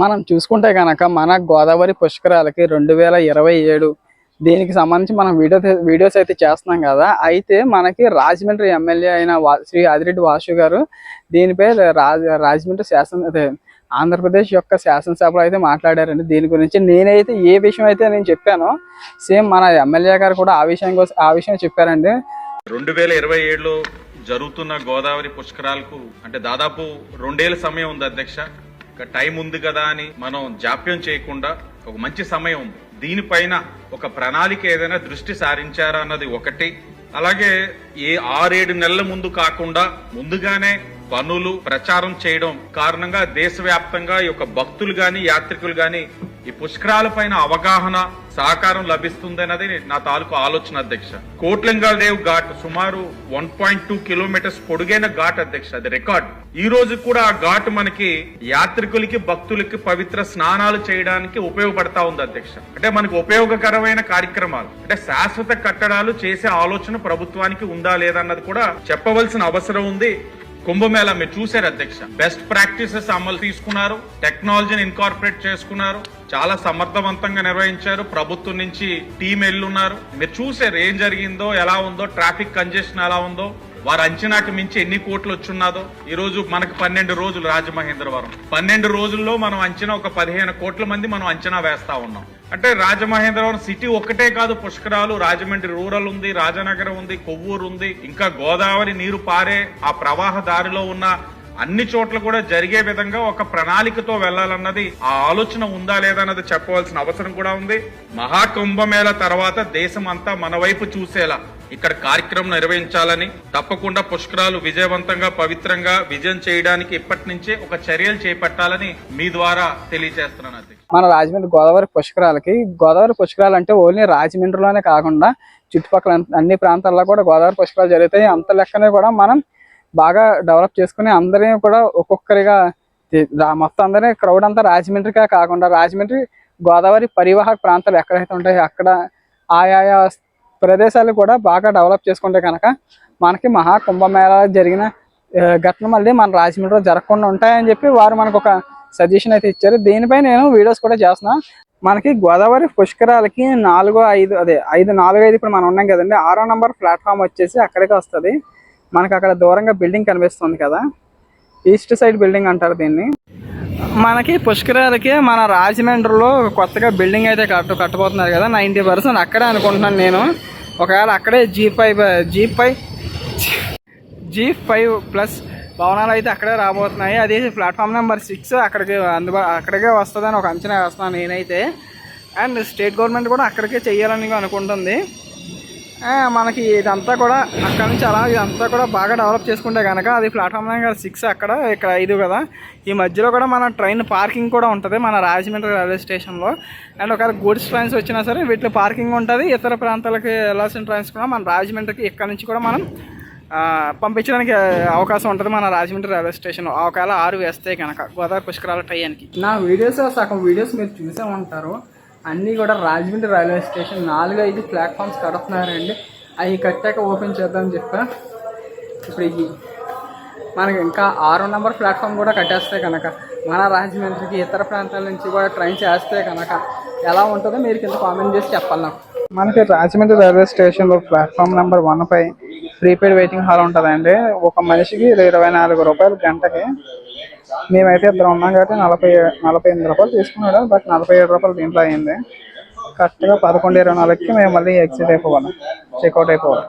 మనం చూసుకుంటే కనుక మన గోదావరి పుష్కరాలకి రెండు వేల ఇరవై ఏడు దీనికి సంబంధించి మనం వీడియో వీడియోస్ అయితే చేస్తున్నాం కదా. అయితే మనకి రాజమండ్రి ఎమ్మెల్యే అయిన శ్రీ ఆదిరెడ్డి వాసు గారు దీనిపై రాజ రాజమండ్రి శాసన అదే ఆంధ్రప్రదేశ్ యొక్క శాసనసభలో అయితే మాట్లాడారండి. దీని గురించి నేనైతే ఏ విషయం అయితే నేను చెప్పానో సేమ్ మన ఎమ్మెల్యే గారు కూడా ఆ విషయం కోసం ఆ విషయం చెప్పారండి. రెండు వేల ఇరవై ఏడులో జరుగుతున్న గోదావరి పుష్కరాలకు అంటే దాదాపు రెండేళ్ళ సమయం ఉంది అధ్యక్ష. ఇంకా టైం ఉంది కదా అని మనం జాప్యం చేయకుండా ఒక మంచి సమయం ఉంది. దీనిపైన ఒక ప్రణాళిక ఏదైనా దృష్టి సారించారా అన్నది ఒకటి. అలాగే ఏ ఆరేడు నెలల ముందు కాకుండా ముందుగానే పనులు ప్రచారం చేయడం కారణంగా దేశవ్యాప్తంగా ఈ యొక్క భక్తులు గాని యాత్రికులు గాని ఈ పుష్కరాల పైన అవగాహన సహకారం లభిస్తుందన్నది నా తాలూకు ఆలోచన అధ్యక్ష. కోట్లింగాదేవ్ ఘాట్ సుమారు వన్ పాయింట్ టూ కిలోమీటర్స్ పొడుగైన ఘాట్ అధ్యక్ష అది రికార్డ్. ఈ రోజు కూడా ఆ ఘాట్ మనకి యాత్రికులకి భక్తులకి పవిత్ర స్నానాలు చేయడానికి ఉపయోగపడతా ఉంది అధ్యక్ష. అంటే మనకు ఉపయోగకరమైన కార్యక్రమాలు అంటే శాశ్వత కట్టడాలు చేసే ఆలోచన ప్రభుత్వానికి ఉందా లేదా అన్నది కూడా చెప్పవలసిన అవసరం ఉంది. కుంభమేళా మీరు చూసారు అధ్యక్ష. బెస్ట్ ప్రాక్టీసెస్ అమలు తీసుకున్నారు. టెక్నాలజీని ఇన్కార్పొరేట్ చేసుకున్నారు. చాలా సమర్థవంతంగా నిర్వహించారు. ప్రభుత్వం నుంచి టీం ఎల్లున్నారు మీరు చూసారు ఏం జరిగిందో ఎలా ఉందో ట్రాఫిక్ కంజెషన్ ఎలా ఉందో. వారి అంచనాకి మించి ఎన్ని కోట్లు వచ్చున్నదో ఈ రోజు మనకు పన్నెండు రోజులు రాజమహేంద్రవరం. పన్నెండు రోజుల్లో మనం అంచనా ఒక పదిహేను కోట్ల మంది మనం అంచనా వేస్తా ఉన్నాం. అంటే రాజమహేంద్రవరం సిటీ ఒక్కటే కాదు పుష్కరాలు రాజమండ్రి రూరల్ ఉంది రాజనగరం ఉంది కొవ్వూరు ఉంది ఇంకా గోదావరి నీరు పారే ఆ ప్రవాహ దారిలో ఉన్న అన్ని చోట్ల కూడా జరిగే విధంగా ఒక ప్రణాళికతో వెళ్ళాలన్నది ఆ ఆలోచన ఉందా లేదా అన్నది చెప్పవలసిన అవసరం కూడా ఉంది. మహాకుంభమేళ తర్వాత దేశం అంతా మన వైపు చూసేలా ఇక్కడ కార్యక్రమం నిర్వహించాలని తప్పకుండా పుష్కరాలు విజయవంతంగా పవిత్రంగా విజయం చేయడానికి ఇప్పటి నుంచే ఒక చర్యలు చేపట్టాలని మీ ద్వారా తెలియజేస్తున్నాను అది మన రాజమండ్రి గోదావరి పుష్కరాలకి గోదావరి పుష్కరాలు అంటే ఓన్లీ రాజమండ్రిలోనే కాకుండా చుట్టుపక్కల అన్ని ప్రాంతాల్లో కూడా గోదావరి పుష్కరాలు జరుగుతాయి. అంత లెక్కనే కూడా మనం బాగా డెవలప్ చేసుకుని అందరినీ కూడా ఒక్కొక్కరిగా మొత్తం అందరినీ క్రౌడ్ అంతా రాజమండ్రిగా కాకుండా రాజమండ్రి గోదావరి పరివాహక ప్రాంతాలు ఎక్కడైతే ఉంటాయో అక్కడ ఆయా ప్రదేశాలు కూడా బాగా డెవలప్ చేసుకుంటే కనుక మనకి మహాకుంభమేళ జరిగిన ఘటన మళ్ళీ మన రాజమండ్రిలో జరగకుండా ఉంటాయని చెప్పి వారు మనకు ఒక సజెషన్ అయితే ఇచ్చారు. దీనిపై నేను వీడియోస్ కూడా చేస్తున్నా. మనకి గోదావరి పుష్కరాలకి నాలుగో ఐదు అదే ఐదు నాలుగు ఐదు ఇప్పుడు మనం ఉన్నాం కదండి. ఆరో నంబర్ ప్లాట్ఫామ్ వచ్చేసి అక్కడికి వస్తుంది. మనకి అక్కడ దూరంగా బిల్డింగ్ కనిపిస్తుంది కదా. ఈస్ట్ సైడ్ బిల్డింగ్ అంటారు దీన్ని. మనకి పుష్కరాలకి మన రాజమండ్రిలో కొత్తగా బిల్డింగ్ అయితే కట్టు కట్టబోతున్నారు కదా నైంటీ పర్సెంట్ అక్కడే అనుకుంటున్నాను నేను. ఒకవేళ అక్కడే G five G five G five plus భవనాలు అయితే అక్కడే రాబోతున్నాయి. అది ప్లాట్ఫామ్ నెంబర్ సిక్స్ అక్కడికి అందుబా అక్కడికే వస్తుందని ఒక అంచనా వేస్తున్నాను నేనైతే. అండ్ స్టేట్ గవర్నమెంట్ కూడా అక్కడికే చేయాలని అనుకుంటుంది. మనకి ఇదంతా కూడా అక్కడ నుంచి అలా ఇదంతా కూడా బాగా డెవలప్ చేసుకుంటే కనుక అది ప్లాట్ఫామ్ నెంబర్ సిక్స్ అక్కడ ఇక్కడ ఐదు కదా. ఈ మధ్యలో కూడా మన ట్రైన్ పార్కింగ్ కూడా ఉంటుంది మన రాజమండ్రి రైల్వే స్టేషన్లో అండ్ ఒకవేళ గూడ్స్ ట్రైన్స్ వచ్చినా సరే వీటిలో పార్కింగ్ ఉంటుంది. ఇతర ప్రాంతాలకు వెళ్ళాల్సిన ట్రైన్స్ కూడా మన రాజమండ్రికి ఇక్కడ నుంచి కూడా మనం పంపించడానికి అవకాశం ఉంటుంది మన రాజమండ్రి రైల్వే స్టేషన్ ఒకవేళ ఆరు వేస్తే కనుక గోదావరి పుష్కరాల టైంకి నా వీడియోస్ సగం వీడియోస్ మీరు చూసే ఉంటారు. అన్నీ కూడా రాజమండ్రి రైల్వే స్టేషన్ నాలుగు ఐదు ప్లాట్ఫామ్స్ కడుతున్నారండి. అవి కట్టాక ఓపెన్ చేద్దామని చెప్పా. ఇప్పుడు ఇవి మనకి ఇంకా ఆరో నెంబర్ ప్లాట్ఫామ్ కూడా కట్టేస్తే కనుక మన రాజమండ్రికి ఇతర ప్రాంతాల నుంచి కూడా ట్రైన్ చేస్తే కనుక ఎలా ఉంటుందో మీరు కింద కామెంట్ చేసి చెప్పాలి నాకు. మనకి రాజమండ్రి రైల్వే స్టేషన్లో ప్లాట్ఫామ్ నెంబర్ వన్ పై ప్రీపెయిడ్ వెయిటింగ్ హాల్ ఉంటుందండి. ఒక మనిషికి ఇరవై నాలుగు రూపాయలు గంటకి. మేమైతే ఇద్దరు ఉన్నాం కాబట్టి నలభై నలభై ఎనిమిది రూపాయలు తీసుకున్నాడు. బట్ నలభై ఏడు రూపాయలు దీంట్లో అయింది. కరెక్ట్గా పదకొండు ఇరవై నాలుగుకి మేము మళ్ళీ ఎగ్జిట్ అయిపోవాలి. చెక్అవుట్ అయిపోవాలి.